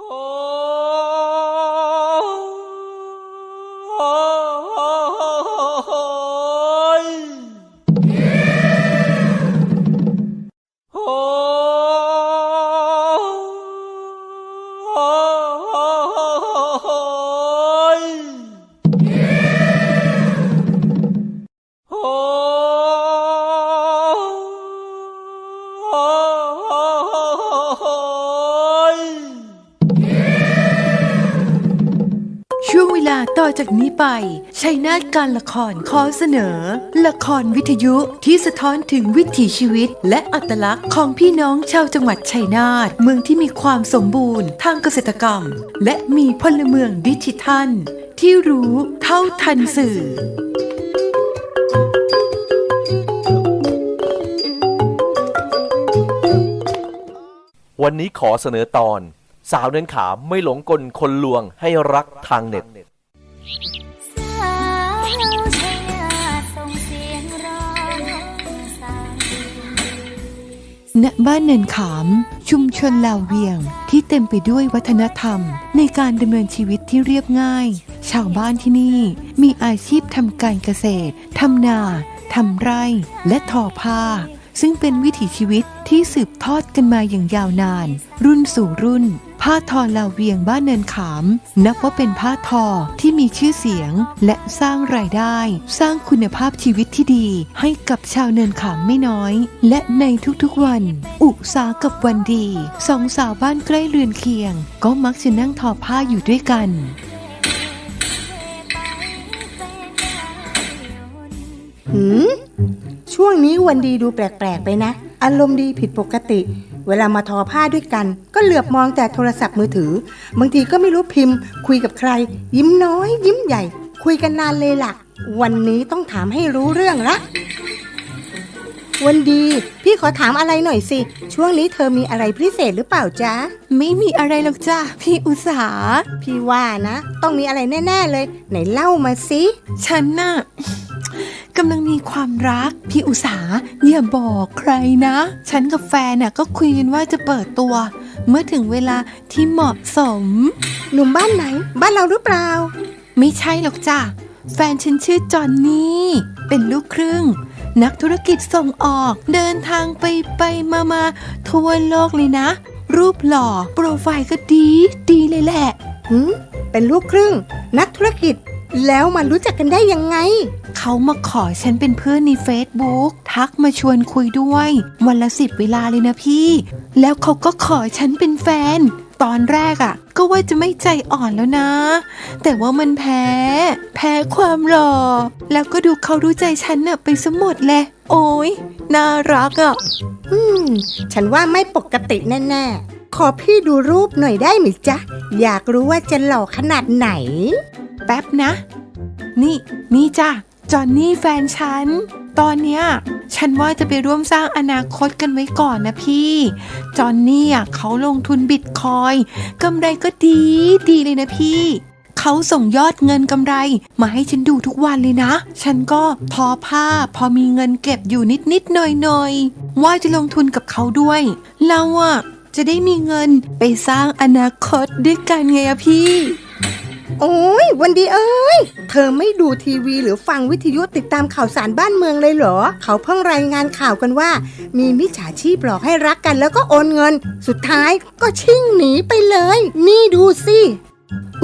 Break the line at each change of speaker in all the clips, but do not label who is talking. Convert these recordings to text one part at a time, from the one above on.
ช่ ต่อจากนี้ไปชัยนาทการละครขอเสนอ ละครวิทยุที่สะท้อนถึงวิถีชีวิต และอัตลักษณ์ของพี่น้องชาวจังหวัดชัยนาทเมืองที่มีความสมบูรณ์ทางเกษตรกรรม และมีพลเมืองดิจิทัล ที่รู้เท่าทันสื่อ
วันนี้ขอเสนอตอน สาวเนินขาไม่หลงกลคนลวงให้รักทางเน็ต
ณบ้านเนินขาม ชุมชนลาวเวียงที่เต็มไปด้วยวัฒนธรรม ในการดำเนินชีวิตที่เรียบง่าย ชาวบ้านที่นี่ มีอาชีพทำการเกษตรทำนาทำไร่ และทอผ้า ซึ่งเป็นวิถีชีวิตที่สืบทอดกันมาอย่างยาวนาน รุ่นสู่รุ่น ผ้าทอลาวเวียงบ้านเนินขาม นับว่าเป็นผ้าทอที่มีชื่อเสียง และสร้างรายได้ สร้างคุณภาพชีวิตที่ดี ให้กับชาวเนินขามไม่น้อย และในทุกๆวัน อุสากับวันดีสองสาวบ้านใกล้เรือนเคียง ก็มักจะนั่งทอผ้าอยู่ด้วยกัน
หืม ช่วงนี้วันดีดูแปลกๆไปนะ อารมณ์ดีผิดปกติ เวลามาทอผ้าด้วยกัน ก็เหลือบมองแต่โทรศัพท์มือถือ บางทีก็ไม่รู้พิมพ์ คุยกับใคร ยิ้มน้อย ยิ้มใหญ่ คุยกันนานเลยล่ะ วันนี้ต้องถามให้รู้เรื่องละวันดี พี่ขอถามอะไรหน่อยสิ ช่วงนี้เธอมีอะไรพิเศษหรือเปล่าจ๊ะ
ไม่มีอะไรหรอกจ้ะพี่อุสา
พี่ว่านะ ต้องมีอะไรแน่ ๆเลย ไหนเล่ามาสิ
ฉันน่ะ กำลังมีความรัก พี่อุสาอย่าบอกใครนะ ฉันกับแฟนน่ะก็คุยกันว่าจะเปิดตัว เมื่อถึงเวลาที่เหมาะสม
หนุ่มบ้านไหน บ้านเราหรือเปล่า
ไม่ใช่หรอกจ้ะ แฟนฉันชื่อจอนนี่ เป็นลูกครึ่ง นักธุรกิจส่งออกเดินทางไปไปมามาทั่วโลกเลยนะ รูปหล่อ โปรไฟล์ก็ดี ดีเลยแหละ
หืมเป็นลูกครึ่ง นักธุรกิจ แล้วมารู้จักกันได้ยังไง
เขามาขอฉันเป็นเพื่อนใน Facebook ทักมาชวนคุยด้วย วันละสิบเวลาเลยนะพี่ แล้วเขาก็ขอฉันเป็นแฟน ตอนแรกอะ่ะ ก็ว่าจะไม่ใจอ่อนแล้วนะ แต่ว่ามันแพ้ แพ้ความหล่อ แล้วก็ดูเขารู้ใจฉันน่ะไปสมดเลยโอ้ยน่ารักอะ่ะ
อืม ฉันว่าไม่ปกติแน่ๆขอพี่ดูรูปหน่อยได้ไหมจ๊ะ อยากรู้ว่าจะหล่อขนาดไหน
แป๊บนะ นี่ นี่จ้ะจอนนี่แฟนฉัน ตอนเนี้ยฉันว่าจะไปร่วมสร้างอนาคตกันไว้ก่อนนะพี่ จอนนี่อะเขาลงทุนบิตคอยกำไรก็ดีดีเลยนะพี่เขาส่งยอดเงินกำไร มาให้ฉันดูทุกวันเลยนะ ฉันก็ทอผ้าพอมีเงินเก็บอยู่นิดนิดหน่อยหน่อยว่าจะลงทุนกับเขาด้วยเราอะจะได้มีเงินไปสร้างอนาคตด้วยกันไงอะพี่
โอ้ยวันดีเอ้ย เธอไม่ดูทีวีหรือฟังวิทยุติดตามข่าวสารบ้านเมืองเลยเหรอ เขาเพิ่งรายงานข่าวกันว่า มีมิจฉาชีพหลอกให้รักกันแล้วก็โอนเงิน สุดท้ายก็ชิ่งหนีไปเลย นี่ดูสิ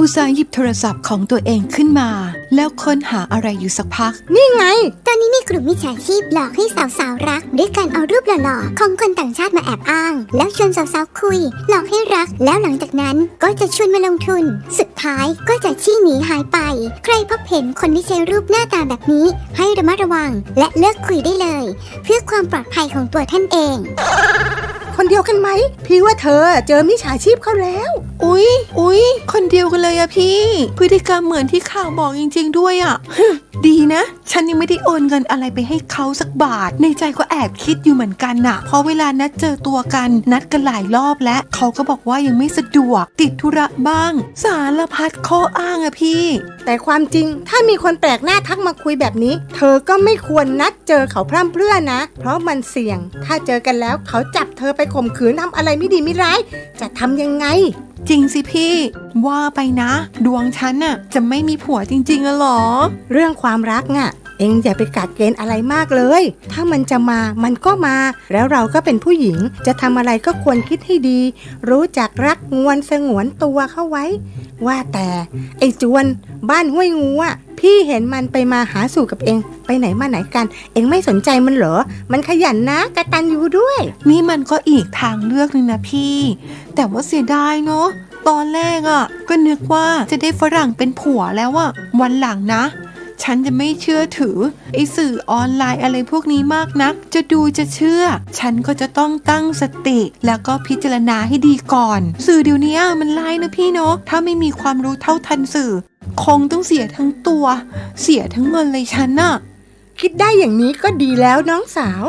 อุตสาห์หยิบโทรศัพท์ของตัวเองขึ้นมา แล้วค้นหาอะไรอยู่สักพัก
นี่ไง
ตอนนี้มีกลุ่มมิจฉาชีพหลอกให้สาวๆรัก ด้วยการเอารูปหล่อๆของคนต่างชาติมาแอบอ้าง แล้วชวนสาวๆคุย หลอกให้รัก แล้วหลังจากนั้นก็จะชวนมาลงทุน สุดท้ายก็จะชี้หนีหายไป ใครพบเห็นคนที่ใช้รูปหน้าตาแบบนี้ ให้ระมัดระวังและเลิกคุยได้เลย เพื่อความปลอดภัยของตัวท่านเอง
คนเดียวกันไหม พี่ว่าเธอเจอมิจฉาชีพเขาแล้ว
อุ๊ย อุ๊ย คนเดียวกันเลยอะพี่ พฤติกรรมเหมือนที่ข่าวบอกจริง ๆ ด้วยอะ ดีนะ ฉันยังไม่ได้โอนเงินอะไรไปให้เขาสักบาท ในใจก็แอบคิดอยู่เหมือนกันน่ะ เพราะเวลานัดเจอตัวกันนัดกันหลายรอบแล้วเขาก็บอกว่ายังไม่สะดวก ติดธุระบ้าง สารพัดข้ออ้างอะพี่
แต่ความจริงถ้ามีคนแปลกหน้าทักมาคุยแบบนี้ เธอก็ไม่ควรนัดเจอเขาพร่ำเพรื่อนะ เพราะมันเสี่ยง ถ้าเจอกันแล้วเขาจับเธอไปข่มขืนทำอะไรไม่ดีไม่ร้าย จะทำยังไง
จริงสิพี่ ว่าไปนะ ดวงฉันน่ะจะไม่มีผัวจริงๆอะหรอ
เรื่องความรักน่ะ เองอย่าไปกัดเกณฑ์อะไรมากเลย ถ้ามันจะมามันก็มา แล้วเราก็เป็นผู้หญิง จะทำอะไรก็ควรคิดให้ดี รู้จักรักงวนสงวนตัวเข้าไว้ ว่าแต่ ไอ้จวนบ้านห้วยงูอะ พี่เห็นมันไปมาหาสู่กับเอง ไปไหนมาไหนกัน เองไม่สนใจมันเหรอ มันขยันนะกระตันอยู่ด้วย
นี่มันก็อีกทางเลือกหนึงนะพี่ แต่ว่าเสียดายเนาะตอนแรกอะ่ะ ก็นึกว่าจะได้ฝรั่งเป็นผัวแล้วอะวันหลังนะ ฉันจะไม่เชื่อถือไอ้สื่อออนไลน์อะไรพวกนี้มากนัก จะดูจะเชื่อ ฉันก็จะต้องตั้งสติ แล้วก็พิจารณาให้ดีก่อน สื่อเดี๋ยวนี้มันไล่นะพี่เนาะถ้าไม่มีความรู้เท่าทันสื่อ คงต้องเสียทั้งตัว เสียทั้งเงินเลยฉันน่ะ
คิดได้อย่างนี้ก็ดีแล้วน้องสาว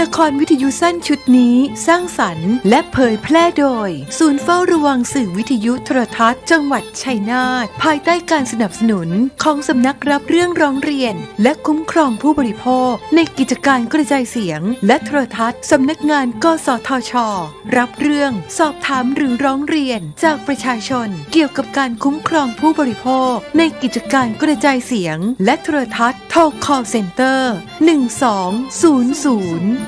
ละครวิทยุสั้นชุดนี้สร้างสรรค์ และเผยแพร่โดย ศูนย์เฝ้าระวังสื่อวิทยุโทรทัศน์ จังหวัดชัยนาทภายใต้การสนับสนุนของสำนักรับเรื่องร้องเรียน และคุ้มครองผู้บริโภค ในกิจการกระจายเสียง และโทรทัศน์สำนักงานกสทช รับเรื่องสอบถามหรือร้องเรียนจากประชาชน เกี่ยวกับการคุ้มครองผู้บริโภค ในกิจการกระจายเสียง และโทรทัศน์โทร call center 1200